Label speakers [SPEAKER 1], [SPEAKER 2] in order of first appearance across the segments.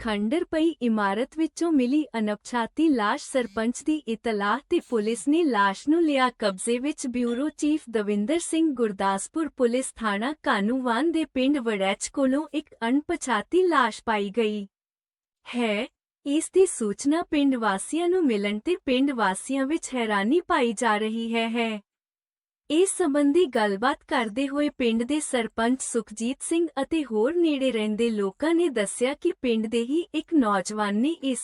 [SPEAKER 1] ਖੰਡਰ ਪਈ ਇਮਾਰਤ ਵਿੱਚੋਂ ਮਿਲੀ ਅਣਪਛਾਤੀ ਲਾਸ਼ ਸਰਪੰਚ ਦੀ ਇਤਲਾਹ ਤੇ ਪੁਲਿਸ ਨੇ ਲਾਸ਼ ਨੂੰ ਲਿਆ ਕਬਜ਼ੇ ਵਿੱਚ bureau chief Davinder Singh Gurdaspur police ਥਾਣਾ ਕਾਨੂੰਵਾਨ ਦੇ ਪਿੰਡ ਵੜੈਚ ਕੋਲੋਂ ਇੱਕ ਅਣਪਛਾਤੀ ਲਾਸ਼ ਪਾਈ ਗਈ। ਹੈ, ਇਸ ਦੀ ਸੂਚਨਾ ਪਿੰਡ ਵਾਸੀਆਂ ਨੂੰ ਮਿਲਣ ਤੇ ਪਿੰਡ ਵਾਸੀਆਂ ਵਿੱਚ ਹੈਰਾਨੀ ਪਾਈ ਜਾ ਰਹੀ ਹੈ ਹੈ। ਇਸ ਸੰਬੰਧੀ ਗੱਲਬਾਤ ਕਰਦੇ ਹੋਏ ਪਿੰਡ ਦੇ ਸਰਪੰਚ ਸੁਖਜੀਤ ਸਿੰਘ ਅਤੇ ਹੋਰ ਨੇੜੇ ਰਹਿੰਦੇ ਲੋਕਾਂ ਨੇ ਦੱਸਿਆ ਕਿ ਪਿੰਡ ਦੇ ਹੀ ਇੱਕ ਨੌਜਵਾਨ ਨੇ ਇਸ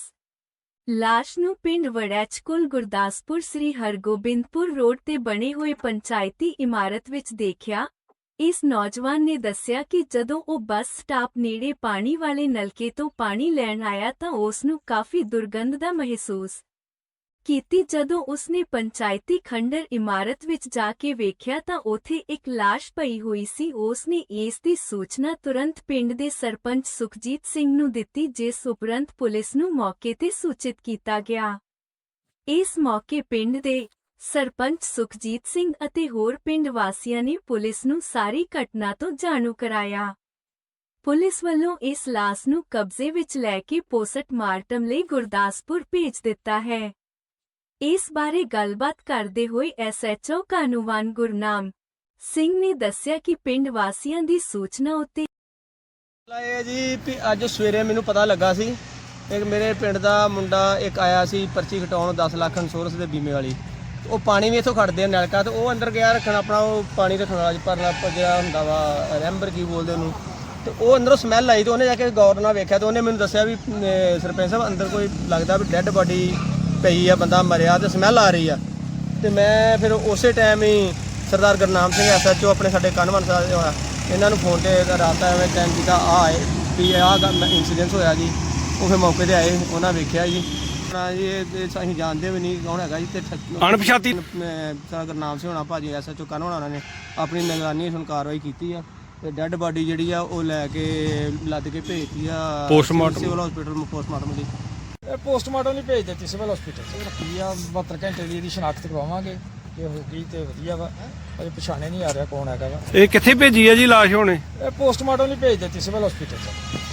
[SPEAKER 1] ਲਾਸ਼ ਨੂੰ ਪਿੰਡ ਵੜੈਚ ਕੋਲ ਗੁਰਦਾਸਪੁਰ ਸ੍ਰੀ ਹਰਗੋਬਿੰਦਪੁਰ ਰੋਡ ਤੇ ਬਣੇ ਹੋਏ ਪੰਚਾਇਤੀ ਇਮਾਰਤ ਵਿੱਚ ਦੇਖਿਆ। ਇਸ ਨੌਜਵਾਨ ਨੇ ਦੱਸਿਆ ਕਿ ਜਦੋਂ ਉਹ ਬੱਸ ਸਟਾਪ ਨੇੜੇ ਪਾਣੀ ਵਾਲੇ ਨਲਕੇ ਤੋਂ ਪਾਣੀ ਲੈਣ ਆਇਆ ਤਾਂ ਉਸ ਨੂੰ ਕਾਫੀ ਦੁਰਗੰਧ ਦਾ ਮਹਿਸੂਸ ਕੀਤੀ ਜਦੋਂ ਉਸਨੇ ਪੰਚਾਇਤੀ ਖੰਡਰ ਇਮਾਰਤ ਵਿੱਚ ਜਾ ਕੇ ਵੇਖਿਆ ਤਾਂ ਉੱਥੇ ਇੱਕ ਲਾਸ਼ ਪਈ ਹੋਈ ਸੀ। ਉਸਨੇ ਇਸ ਦੀ ਸੂਚਨਾ ਤੁਰੰਤ ਪਿੰਡ ਦੇ ਸਰਪੰਚ ਸੁਖਜੀਤ ਸਿੰਘ ਨੂੰ ਦਿੱਤੀ, ਜਿਸ ਉਪਰੰਤ ਪੁਲਿਸ ਨੂੰ ਮੌਕੇ ਤੇ ਸੂਚਿਤ ਕੀਤਾ ਗਿਆ। ਇਸ ਮੌਕੇ ਪਿੰਡ ਦੇ ਸਰਪੰਚ ਸੁਖਜੀਤ ਸਿੰਘ ਅਤੇ ਹੋਰ ਪਿੰਡ ਵਾਸੀਆਂ ਨੇ ਪੁਲਿਸ ਨੂੰ ਸਾਰੀ ਘਟਨਾ ਤੋਂ ਜਾਣੂ ਕਰਾਇਆ। ਪੁਲਿਸ ਵੱਲੋਂ ਇਸ ਲਾਸ਼ ਨੂੰ ਕਬਜ਼ੇ ਵਿੱਚ ਲੈ ਕੇ ਪੋਸਟਮਾਰਟਮ ਲਈ ਗੁਰਦਾਸਪੁਰ ਭੇਜ ਦਿੱਤਾ ਹੈ। ਇਸ ਬਾਰੇ ਗੱਲਬਾਤ ਕਰਦੇ ਹੋਏ ਐਸਐਚਓ ਕਾਨੂੰਵਾਨ ਗੁਰਨਾਮ ਸਿੰਘ ਨੇ ਦੱਸਿਆ ਕਿ ਪਿੰਡ ਵਾਸੀਆਂ ਦੀ ਸੂਚਨਾ ਉੱਤੇ
[SPEAKER 2] ਮਸਲਾ ਜੀ ਵੀ ਅੱਜ ਸਵੇਰੇ ਮੈਨੂੰ ਪਤਾ ਲੱਗਾ ਸੀ ਇੱਕ ਮੇਰੇ ਪਿੰਡ ਦਾ ਮੁੰਡਾ ਇੱਕ ਆਇਆ ਸੀ ਪਰਚੀ ਕਟਾਉਣ 10 ਲੱਖ ਇੰਸ਼ੋਰੈਂਸ ਦੇ ਬੀਮੇ ਵਾਲੀ। ਉਹ ਪਾਣੀ ਵੀ ਇੱਥੋਂ ਖੜਦੇ ਆ ਨਲਕਾ ਤੇ ਉਹ ਅੰਦਰ ਗਿਆ ਰੱਖਣ ਆਪਣਾ, ਉਹ ਪਾਣੀ ਰੱਖਣ ਵਾਲਾ ਪਰਲਾ ਜਿਹੜਾ ਹੁੰਦਾ ਵਾ, ਰੈਂਬਰ ਕੀ ਬੋਲਦੇ ਉਹਨੂੰ। ਤੇ ਉਹ ਅੰਦਰੋਂ ਸਮੈਲ ਆਈ ਤੇ ਉਹਨੇ ਜਾ ਕੇ ਗੌਰ ਨਾਲ ਵੇਖਿਆ ਤੇ ਉਹਨੇ ਮੈਨੂੰ ਦੱਸਿਆ ਵੀ ਸਰਪੰਚ ਸਾਹਿਬ ਅੰਦਰ ਕੋਈ ਲੱਗਦਾ ਵੀ ਡੈੱਡ ਬਾਡੀ ਪਈ ਆ ਬੰਦਾ ਮਰਿਆ ਤੇ ਸਮੈਲ ਆ ਰਹੀ ਆ ਤੇ ਮੈਂ ਫਿਰ ਉਸੇ ਟਾਈਮ ਹੀ ਸਰਦਾਰ ਗੁਰਨਾਮ ਸਿੰਘ ਐਸਐਚਓ ਆਪਣੇ ਸਾਡੇ ਕਨਵਨ ਸਾਹਿਬ ਹੋਇਆ ਇਹਨਾਂ ਨੂੰ ਫੋਨ ਤੇ ਰਾਤਾ ਐਵੇਂ ਟਾਈਮ ਕੀਤਾ ਆ ਆਏ ਵੀ ਆਹ ਇਨਸੀਡੈਂਟ ਹੋਇਆ ਜੀ ਉਹ ਫਿਰ ਮੌਕੇ ਤੇ ਆਏ ਉਹਨਾਂ ਵੇਖਿਆ ਜੀ ਆਪਣਾ ਜੀ ਇਹ ਅਸੀਂ ਜਾਣਦੇ ਵੀ ਨਹੀਂ ਕੌਣ ਹੈਗਾ ਜੀ ਤੇ
[SPEAKER 3] ਅਣਪਛਾਤੀ?
[SPEAKER 2] ਸਰਦਾਰ ਗੁਰਨਾਮ ਸਿੰਘ ਹੋਣਾ ਭਾਜੀ ਐਸਐਚਓ ਕਨਵਨ ਹੋਣਾ ਨੇ ਆਪਣੀ ਨਿਗਰਾਨੀ ਹੁਣ ਕਾਰਵਾਈ ਕੀਤੀ ਆ ਤੇ ਡੈੱਡ ਬਾਡੀ ਜਿਹੜੀ ਆ ਉਹ ਲੈ ਕੇ ਲੱਦ ਕੇ ਭੇਜਤੀ ਆ
[SPEAKER 3] Postmortem।
[SPEAKER 2] ਸਿਵਲ ਹਸਪੀਟਲ ਪੋਸਟਮਾਰਟਮ ਲਈ
[SPEAKER 4] ਪੋਸਟਮਾਰਟਮ ਲਈ ਭੇਜ ਦਿੱਤੀ ਸਿਵਲ ਹਸਪੀਟਲ ਚ। ਰੱਖੀ ਆ 72 ਘੰਟੇ ਦੀ ਇਹਦੀ ਸ਼ਨਾਖਤ ਕਰਵਾਵਾਂਗੇ ਜੇ ਹੋ ਗਈ ਤੇ ਵਧੀਆ ਵਾ। ਅਜੇ ਪਛਾਣੇ ਨਹੀਂ ਆ ਰਿਹਾ ਕੌਣ ਹੈਗਾ ਵਾ।
[SPEAKER 3] ਇਹ ਕਿੱਥੇ ਭੇਜੀ ਹੈ ਜੀ ਲਾਸ਼ ਹੁਣੇ
[SPEAKER 4] ਇਹ? ਪੋਸਟਮਾਰਟਮ ਲਈ ਭੇਜ ਦਿੱਤੀ ਸਿਵਲ ਹਸਪੀਟਲ ਚ।